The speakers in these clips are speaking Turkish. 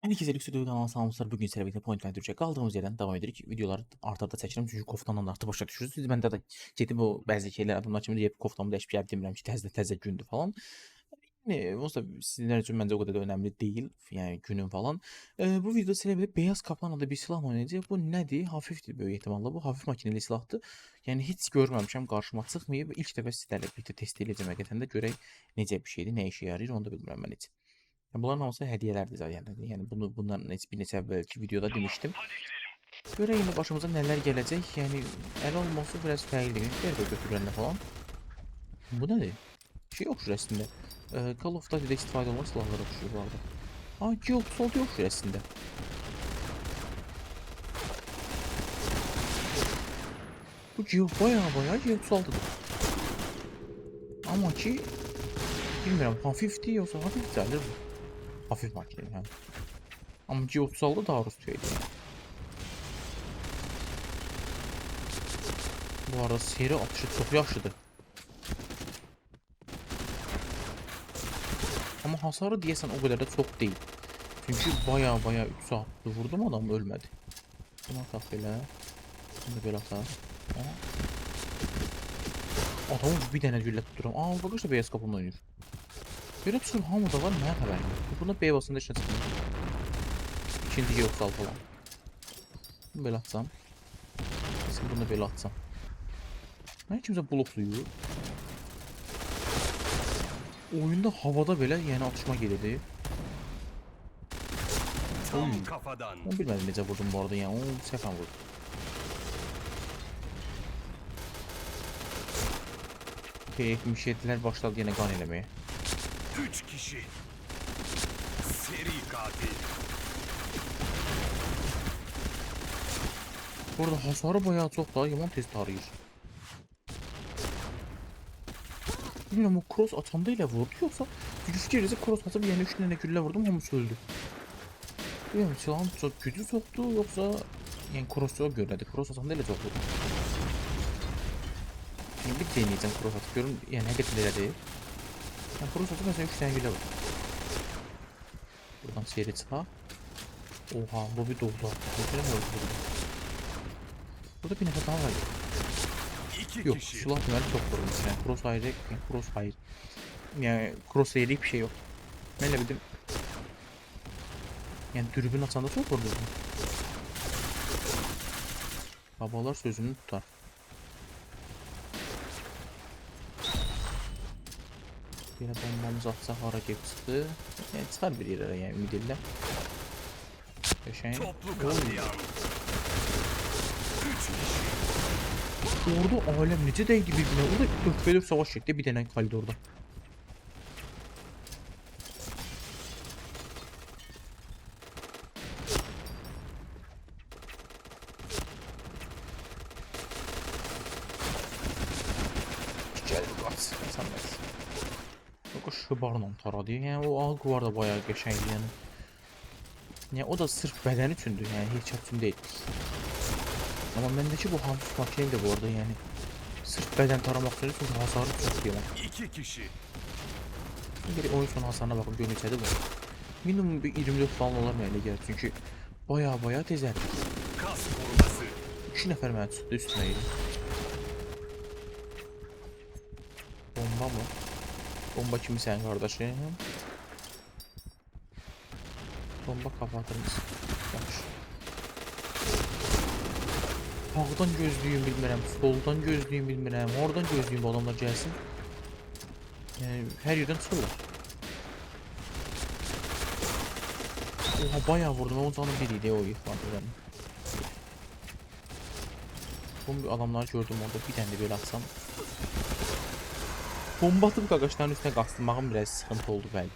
Herkese Lüks Video kanalına selamlar. Bugün sizlerle birlikte Point Blank kaldığımız yerden devam edirik. Videoları artarda çəkirəm çünki koftandan da artıq başa düşürsünüz. Siz məndə də gedib o bəzi şeylər adımlar kimi deyib koftamı dəyişib gəlib demirəm ki, təzə təzə gündür falan. Yəni onsuz da sizlər üçün məncə o qədər də önəmli deyil, yəni günün falan. Ee, bu videoda birlikte beyaz kaplan adlı bir silah oynayacağıq. Bu nədir? Hafifdir böyük ehtimalla. Bu hafif makineli silahdır. Yəni heç görməmişəm, qarşıma çıxmayıb. İlk dəfə sizlərlə birlikte test edəcəm həqiqətən də görək necə bir şeydir, nə işə yarayır, onu da bilmirəm mən heç. Ya bunların hamısı hediyelerdi zaten. Yani bunu bundan ne- bir evvelki videoda demiştim. Göre yine başımıza neler gelecek. Yani el olması biraz fərqli. Nerede götürənlə falan. Bu nədir? Bir şey yok şurasında. Ee, Call of Duty'de istifadə olunan silahlara oxşuyur bu arada. Aa, yok, sol yok şurasında. Bu Geox baya baya Geox aldıdır. Ama ki bilmiyorum hafifti yoksa hafif sayılır mı? Hafif makine yani. Ama G36 daha yani. Bu arada seri atışı çok yaşlıdır. Ama hasarı diyesen o kadar da çok değil. Çünkü baya baya 3 saatte vurdum adam ölmedi. Buna tak belə. Bunu belə atar. Adamı bir dənə güllə tuturam. Aa, bakış da beyaz kapımla oynayır. Belə düşün hamıda var, xəbərim yox. Buna B basında işə çıxmır. İkinci yox sal falan. Bunu belə atsam. Kesin bunu belə atsam. Mən kimsə bloklayır. Oyunda havada belə yəni atışma gedirdi. Tam Oy. kafadan. Onu bilmədim necə vurdum bu arada yəni. Onu səhvən vurdum. T77'ler başladı yine kan elemeye. Üç kişi. Seri katil. Bu arada hasarı bayağı çok daha yaman tez tarayır. Bilmiyorum o cross atanda ile vurdu yoksa yüz gerisi cross atıp yani 3 tane gülle vurdum hamısı öldü. Bilmiyorum silahın çok gücü soktu yoksa yani cross yok görmedi. Cross atanda ile çok vurdu. Şimdi bir deneyeceğim cross atıp görün yani hakikaten öyle değil. Yani cross atıp mesela 3 tane gülle vurdu. Buradan seri çıkar. Oha bu bir doldu artık. Öldü burada. Burada bir nefes daha var. İki Yok kişi. silah tüneli çok vurmuş yani crosshair yani crosshair yani crosshair'lik bir şey yok. Ben de bildim. Yani dürbün atanda çok vurdu. Babalar sözünü tutar. Yine bombamızı atsak gelip çıktı. Yani çıkar bir yere yani katliam. Üç kişi. Orada alem necə değdi birbirine. Orada 4 4 savaş çekti bir tane koridorda. Gel kaç. Sen de. Yok o şıbarla taradı. Yani o algı var da bayağı geçeydi yani. Yani o da sırf beden üçündü yani hiç için değil. Ama bendeki bu hafif makine de bu arada yani. Sırf beden taramak için çünkü hasarı çok yaman. İki kişi. Geri oyun sonu hasarına bakıp görünseydi bu. Minimum bir 24 falan olar gəlir çünkü baya baya tezərdi. Kas koruması. 2 nəfər çıxdı üstünə yeri. Bomba mı? Bomba kimi sən qardaşım? Bomba kapatırız. Yaxşı. Sağdan gözlüyüm bilmirəm, soldan gözlüyüm bilmirəm, oradan gözlüyüm adamlar gəlsin. Yəni hər yerdən çıxırlar. Oha bayağı vurdum. Onun canı biriydi o yıkmadı benim. Bu adamları gördüm orada bir tane de böyle atsam. Bomba atıp qaqaşların üstüne qastırmağım biraz sıkıntı oldu belki.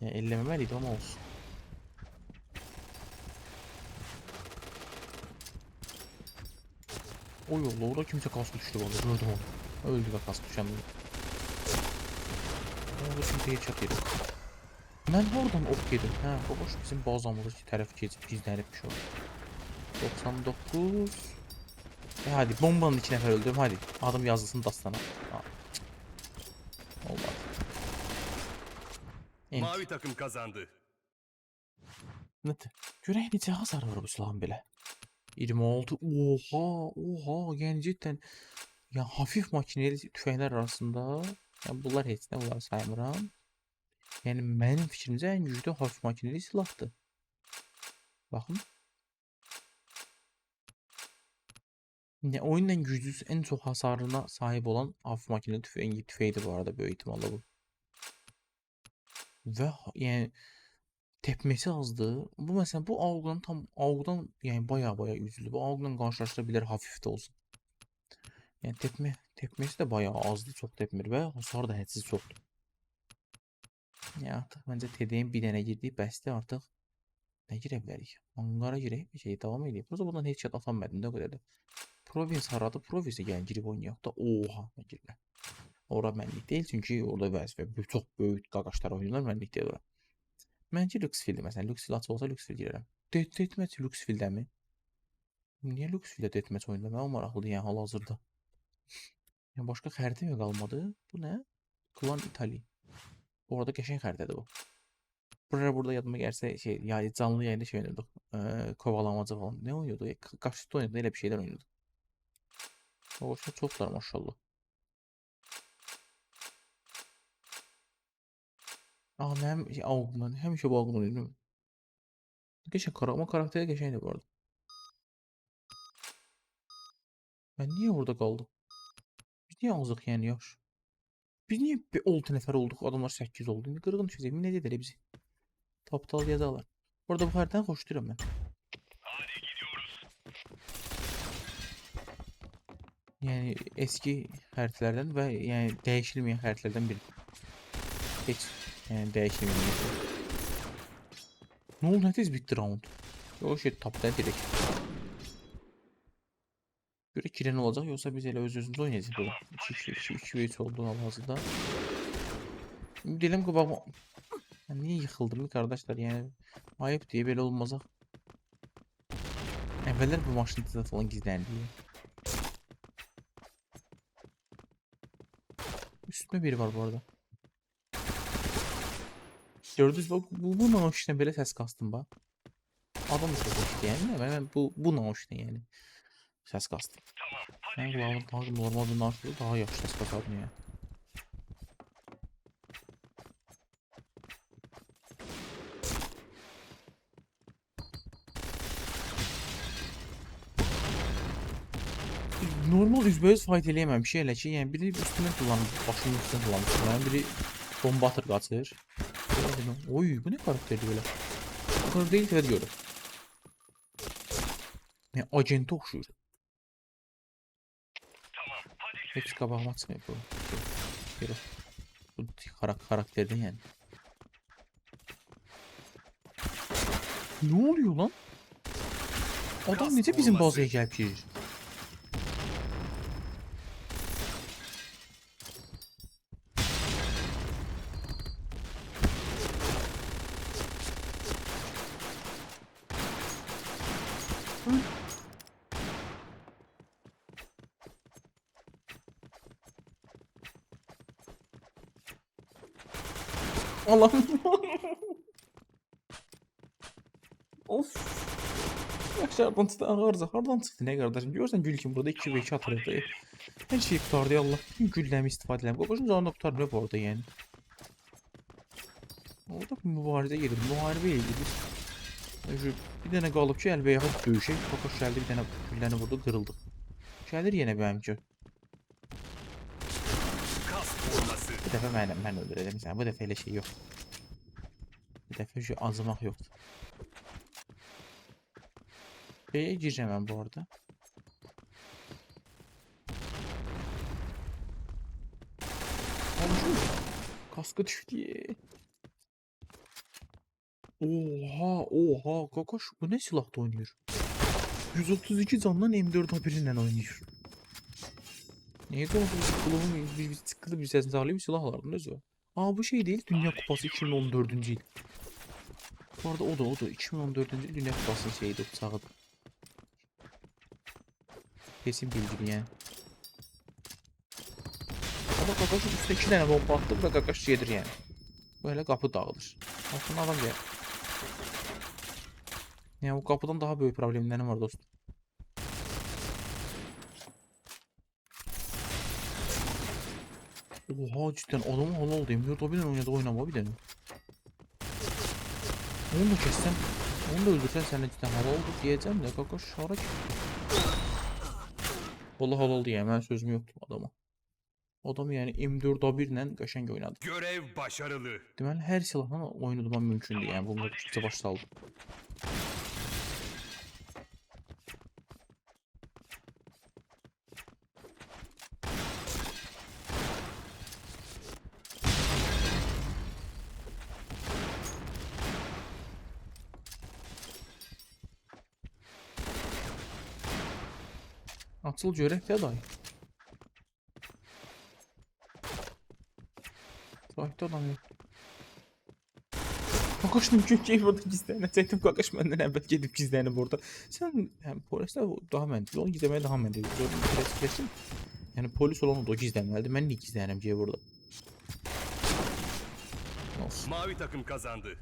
Yani ellememeliydi ama olsun. O yolla orada kimse kaskı düştü valla gördüm onu. Öldü ve kaskı düşen biri. Orada kimse headshot yedi. Ben oradan ok yedim. Ha babaş bizim bazamız tərəf keçib gizlənibmiş o. 99 e hadi bombanın nəfər öldüm hadi. Adım yazılsın dastana. Ha, Mavi takım kazandı. Görək necə hasar var bu silahın belə. 26. Oha, oha, yəni cidden ya hafif makineli tüfəklər arasında ya bunlar nə bunları saymıram. Yəni mənim fikrimcə ən güclü hafif makineli silahdır. Baxın. Oyunun ən güclüsü, ən çox hasarına sahib olan hafif makineli tüfəng tüfəyidir bu arada böyük ehtimalla bu. Və yəni tepmesi azdır. Bu məsələn bu AUG-dan tam AUG-dan yəni baya baya güclüdür. Bu AUG-la qarşılaşdıra bilər hafif də olsun. Yəni tepmə tepmesi də baya azdır, çox tepmir və hasar da hədsiz çoxdur. Yəni artıq məncə TD-yin bir dənə girdiyi bəsdir artıq. Nə girə bilərik? Mangara girək, bir şey davam edək. Burada buradan heç şey atanmadım da qədər də. Province haradır? Province gəlin girib oynayaq da. Oha, nə girlər. Ora mənlik deyil çünki orada vəzifə çox böyük qaqaşlar oynayırlar, mənlik deyil ora. Məncə Luxfield məsələn, Luxfield açıq olsa Luxfield girərəm. Det Deathmatch Luxfieldəmi? Niyə Luxfield Deathmatch oyunda? Mənə o maraqlıdır yəni hal-hazırda. Yəni başqa xəritə mi qalmadı? Bu nə? Clan Italy. Orada qəşəng xəritədir bu. Burada burada yadıma gəlsə şey, ya canlı yayında şey oynuyorduk. Eee kovalamacı falan. Ne oynuyorduk? Kaçta oynuyorduk? Öyle bir şeyler oynuyorduk. O başta çoklar maşallah. Aa hem şey, Augman. Hem şey bu Augman oyunu. Geçen kara ama karakteri geçeydi bu arada. Ben niye orada kaldım? Biz niye azıq yani yaş? Biz niye bir 6 nəfər olduq? Adamlar 8 oldu. İndi qırğın düşəcək. Nə dedilər bizi? Taptal yazarlar. Burada bu xəritəni xoşlayıram mən. Yəni eski xəritələrdən və yəni dəyişilməyən xəritələrdən biri. Heç yəni dəyişilməyən. Nə oldu? Nə tez bitdi round? O şey tapdan direkt. Görə girən olacaq, yoxsa biz elə öz-özümüzə oynayacağıq burada. 2 2 2 3 oldu hal-hazırda. Dilim qabağıma Ben niye yıkıldım ki kardeşler yani ayıp diye böyle olmazaq. Evveler bu maşın falan gizlendi. Üstüme biri var bu arada. Gördünüz bak bu, bu nauşla böyle ses kastım bak. Adam boş yani ben, ben bu bu nauşla yani ses kastım. Ben kulağımın daha normal bir nauşla daha yaxşı ses kasardım yani. Normal üzbəüz fight eləyəməmişik elə ki, yəni biri üstündən kullanır, başının üstündən kullanır. Yəni biri bomba atır qaçır. Dedim, Oy, bu nə karakterdir belə? Bu kadar değil təvəd görür. Yəni agentə oxşuyur. Heç qabağıma çıxmayıb bu. Belə. Bu karak karakterdən yəni. Ne oluyor lan? Adam necə bizim bazaya gəlib girir? Allah'ım. of. Yaxşı hardan çıxdı? Ağarca hardan çıxdı nə qardaşım? Görsən gül kimi burada 2 və 2 atırdı. Hər şey qutardı ya Allah. Bütün gülləmi istifadə edirəm. Qoquşun canını qutarmıyor bu arada yəni. Orada mübarizə gedir. Müharibə gedir. Şu bir dənə qalıb ki, əlbəyaxa döyüşək. Qoquş gəldi bir dənə gülləni vurdu, qırıldı. Gəlir yenə mənimki. Kas forması. Bu dəfə mən mən öldürəcəm səni. Bu dəfə elə şey yox. Bu dəfə şu acımaq yoxdur. B'ye gireceğim ben bu arada. Kaskı düştü. Oha oha kokoş bu ne silahta oynuyor? 132 candan M4 haberiyle oynuyor. Neydi o bu kılıbın bir, bir sıkılı bir sesini sağlayıp silah alardım özü. Aa bu şey değil Dünya Kupası 2014. yıl. Bu arada o da o da 2014. yıl Dünya Kupası şeydi sağdı. Kesin bilgi yani. Ama Kakashi üstüne iki tane bomba attı ve Kakashi yedir yani. Böyle kapı dağılır. Aslında adam gel. Yəni o qapıdan daha böyük problemlərim var dostum. Oha cidden adamı halal diyeyim. Yurda bir tane oynadı oynama bir tane. Onu da kessen, onu da öldürsen sen de cidden halal olur diyeceğim de kaka şara ki. Vallahi halal diyeyim ben sözüm yoktu adama. Adam yani M4A1 ilə qəşəng oynadı. Görev başarılı. Deməli hər silahla oynadığım mümkündür. Yəni bunu kimsə baş görək də dayı. Sahte adam yok. Kakaş mümkün ki burada gizlənəcəkdim. Kakaş məndən əvvəl gedib gizlənib orada. Sən həm polislər o daha məntiqli, onu gizləməyə daha mü? Biraz kesin. Yəni polis olan da o gizlənməlidir. Mən niyə gizlənirəm ki burada? Olsun. Mavi takım kazandı.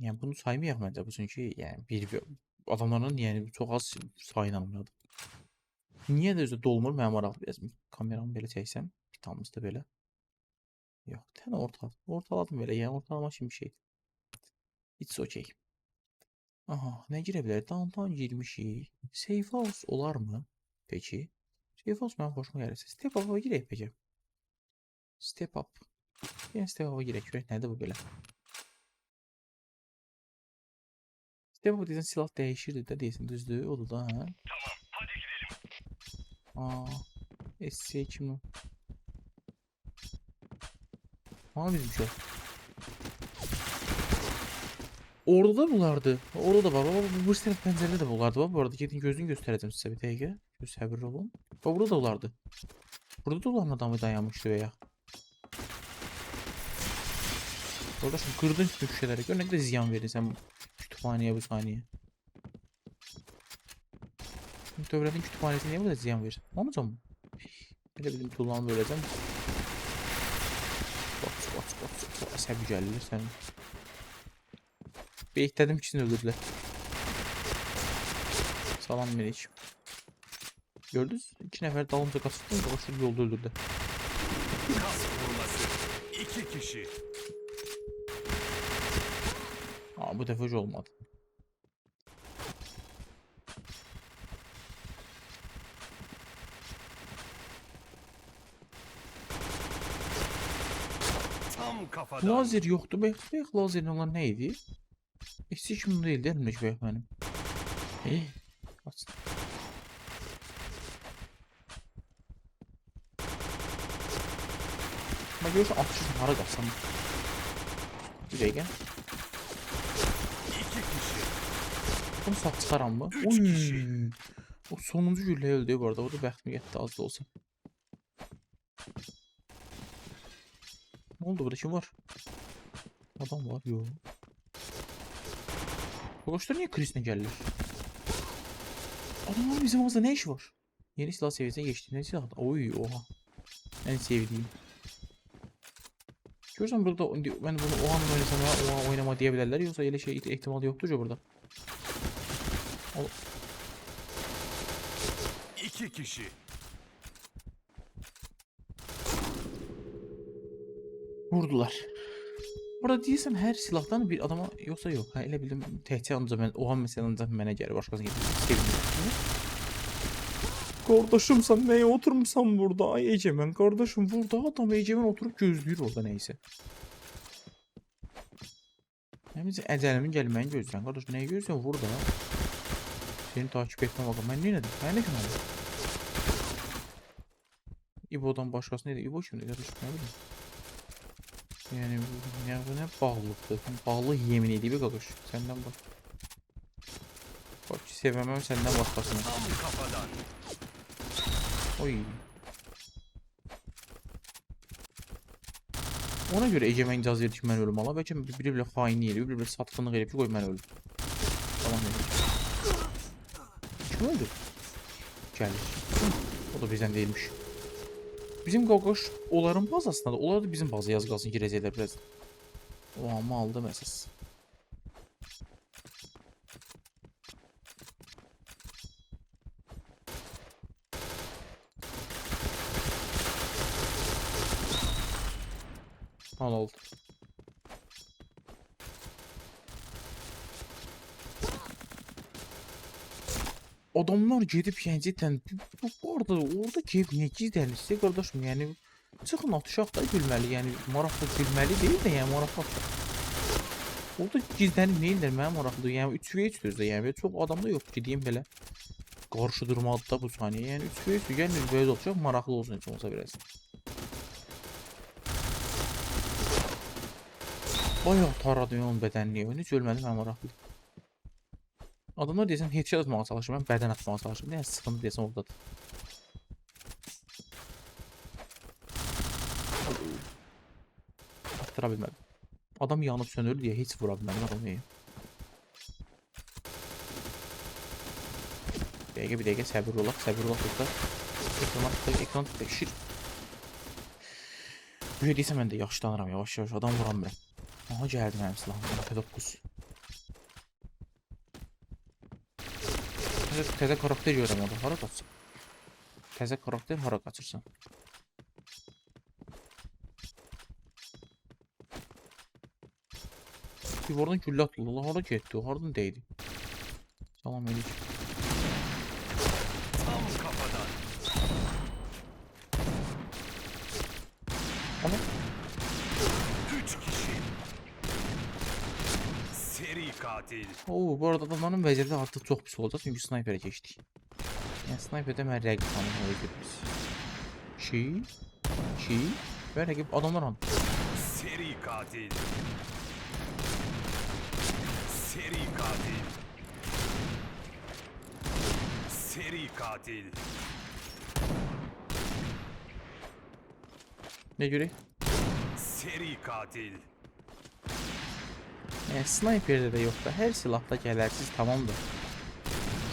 Yəni bunu saymayaq məncə bu çünki yəni bir bir adamların yəni çox az sayla oynadı. Niyə də özü dolmur mənim maraqlı biraz kameramı belə çəksəm, bir tamızda belə. Yox, tənə orta ortaladım belə, yəni ortalama kimi şey. It's okay. Aha, nə girə bilər? Downtown girmişik. Safe house olarmı? Peki. Safe house mənim xoşuma gəlir. Step up-a peki. Step up. Yəni step up-a girək. Görək bu belə? Step up deyəsən silah dəyişirdi də deyəsən düzdür? Odur da, hə? Tamam, hadi gidelim. Aa, SC kimi. Var bizim şey. Orada da bulardı. Orada da var. Baba bu taraf pəncərədə də bulardı. Baba bu arada gedin gözünü göstərəcəm sizə bir dəqiqə. Göz səbirli olun. Baba burada da bulardı. Burada da olan adamı dayanmışdı veya. Kardeşim kırdın şu şeyleri. Gör ne kadar ziyan verdin sen kütüphaneye bu saniye. Devletin kütüphanesine niye kadar ziyan verirsin? Anlayacağım mı? Böyle bizim tullanı böleceğim. Bak bak bak bak. Əsəbi gəlirlər sənin. Beyitlədim ki, öldürdülər. Salam Melik. Gördünüz? İki nəfər dalımca qaçdı, qaçdı yolda öldürdü. Kas koruması. İki kişi. Aa, bu öyle olmadı. Tam kafadan. Lazer yoktu. Bek, bek lazerin olan neydi? Eski kim değil değil mi bek benim? Hey. Açtım. Bak görürsen atışın hara kalsam. Bir dakika. İki kişi. Bunu sağ çıkaram mı? O sonuncu güllə öldü bu arada. Orada bəxtim getdi az da olsa. Ne oldu burada kim var? Adam var yok. Arkadaşlar niye Chris'le geldiler? Adamlar bizim aramızda ne işi var? Yeni silah seviyesine geçti. Ne silah? Oy oha. En sevdiğim. Görürsen burada ben bunu o an oynasam ya o an oynama diyebilirler. Yoksa öyle şey ihtimali yoktur ya burada. İki kişi. Vurdular. Burada deyirsən hər silahdan bir adama yoxsa yox. Hə elə bildim təkcə ancaq mən o an məsələn ancaq mənə gəlir başqası gəlir. Sevindim. Qardaşım sən nəyə oturmusan burada? Ay Ecəmən qardaşım burada adam Ecəmən oturub gözləyir orada nəysə. Həmicə əcəlimin gəlməyini gözləyirsən. Qardaş nəyə gözləyirsən? Vur da. Seni takip etmə bax. Mən nə edim? Mən nə günahım? İbo'dan başqası nə idi? İbo kimdir qardaş? Nə bilim. Yani bu- ya bu ne bağlılıktı? Bağlı yemin ediyor bir kakış. Senden bak. Bak sevmemem senden kafadan. Oy. Ona göre Ecemen caz verdi ki mən ölüm ala. Bəlkə biri belə xainlik eləyib, biri belə satqınlıq eləyib ki, qoy mən ölüm. Ne oldu? Geldi. O da bizden değilmiş. Bizim Gogoş onların bazasında da. Onlar da bizim bazı yaz kalsın gireceğiler biraz. O ama aldı mesaj. Al oldu. Adamlar gedib yəni cidden bu, bu arada orada gedib niyə gizlənirsə qardaşım yəni çıxın atışaq da gülməli yəni maraqlı gülməli deyil də yəni maraqlı atışaq. Orada gizlənib neyindir mənim maraqlıdır yəni 3 və 3 də yəni çox adam da yox ki deyim belə. Qarşı durmadı da bu saniyə yəni 3 və 3 yəni böyle olacaq maraqlı olsun heç olsa biraz. Bayağı taradı onun bədənini oyunu hiç ölmədi mənim maraqlı. Adamlar deyəsən headshot atmağa çalışır, mən bədən atmağa çalışıram. Yəni sıxıntı deyəsən oradadır. Attıra bilmədim. Adam yanıb sönür deyə heç vura bilmədim adamı. Bir dəqiqə, bir dəqiqə səbir olaq, səbir olaq burada. Ekrana tıkla, ekran tıkla, şir. Böyle deyəsə mən də yaşlanıram yavaş-yavaş, adam vuramıram. Aha gəldi mənim silahım, MP9. Təzə, təzə karakter görürəm orada. Hara qaçırsan? Təzə karakter hara qaçırsan? Divardan güllə atıldı. Hara getdi? Hardan dəydi? Salam aleyküm. Tam kafadan. Ama Üç kişi. Seri katil. Oo, bu arada adamların vəziyyəti artıq çox pis olacaq çünki snayperə keçdik. Yəni snayperdə mən rəqib tanımaya özgürüz. Ki, ki və rəqib adamlar hanı? Seri katil. Seri katil. Seri katil. Nə görək? Seri katil. Yəni snayperdə də yox da, hər silahda gələrsiz tamamdır.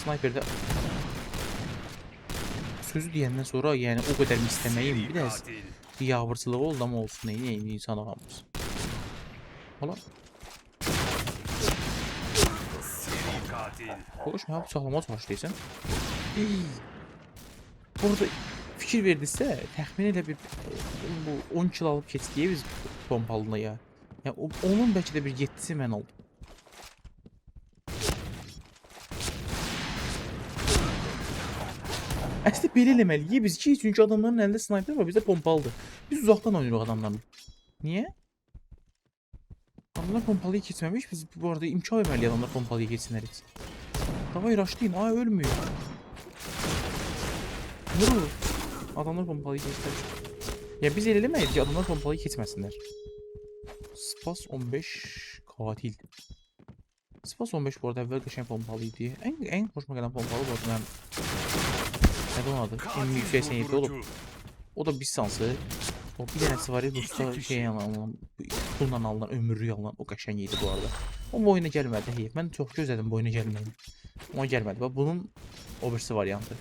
Snayperdə sözü deyəndən sonra yəni o qədər istəməyim bir də katil. biabırçılığı oldu ama olsun neyin neyin insan ağamız. Katil. konuşma ya bıçaqlama başlayırsan. Burada fikir verdiysə təxmin elə bir e, bu 10 kilo alıb keçdiyə biz ya. Ya onun bəlkə də bir 7-si mən oldum. Əslində belə eləməliyik biz ki, çünki adamların əlində snayper var, bizdə pompalıdır. Biz uzaqdan oynayırıq adamlarla. Niyə? Adamlar pompalıyı keçməmiş, biz bu arada imkan verməliyik adamlar pompalıyı keçsinlər heç. Davay raşlayın, ay ölmüyor. Vurur. Adamlar pompalıyı keçsinlər. Ya biz elə eləməyik ki, adamlar pompalıyı keçməsinlər. Spas 15 katil. Spas 15 bu arada əvvəl qəşəng pompalı idi. Ən ən xoşuma gələn pompalı bu arada. Nədir onun adı? Katil M187 olub. durdurucu. O da bir sansı. O bir dənəsi var ya kişi. şey alınan, pulla alınan, ömürlük alınan o qəşəng idi bu arada. O bu oyuna gəlmədi. Heyf. Mən çox gözlədim bu oyuna gəlməyini. Amma gəlmədi. Bax bunun o birisi variantı.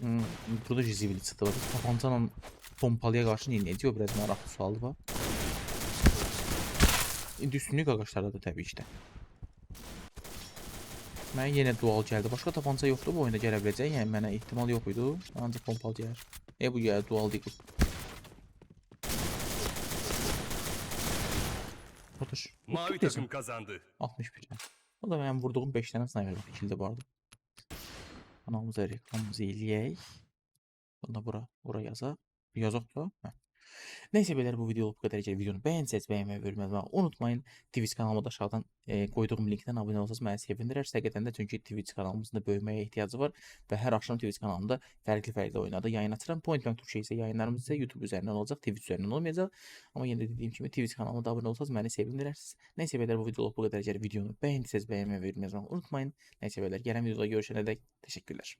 Hmm, burada jizibili çıxdı. Bax, Tapancanla pompalıya qarşı nə ediyor? Biraz maraqlı sualdır bax. İndi üstünlük ağaçlarda da ki də. Mənə yenə dual gəldi. Başqa tapanca yoxdur bu oyunda gələ biləcək. Yəni mənə ehtimal yox idi. Ancaq pompal gəlir. E bu gəlir dual deyil. Otur. Mavi takım kazandı. 61 can. O da mənim vurduğum 5 dənə sniper var. İkili də bu arada. Kanalımıza reklamımızı eləyək. Sonra bura, bura yazaq. Hə. Neyse beyler bu video bu kadar. Videonu beğenseniz beğenmeyi ve yorum unutmayın. Twitch kanalıma da aşağıdan e, koyduğum linkten abone olsanız məni sevindirir. Həqiqətən də çünki Twitch kanalımızın böyüməyə ehtiyacı var və hər axşam Twitch kanalımda fərqli-fərqli oyunlarda yayın açıram. Point Blank Türkçe isə yayınlarımız isə YouTube üzərindən olacaq, Twitch üzərindən olmayacaq. Amma yenə də dediyim kimi Twitch kanalıma da abone olsanız məni sevindirirsiniz. Neyse beyler bu video bu kadar. Videonu beğendiyseniz beğenmeyi ve yorum unutmayın. Neyse beyler gelen videoda görüşene dek teşekkürler.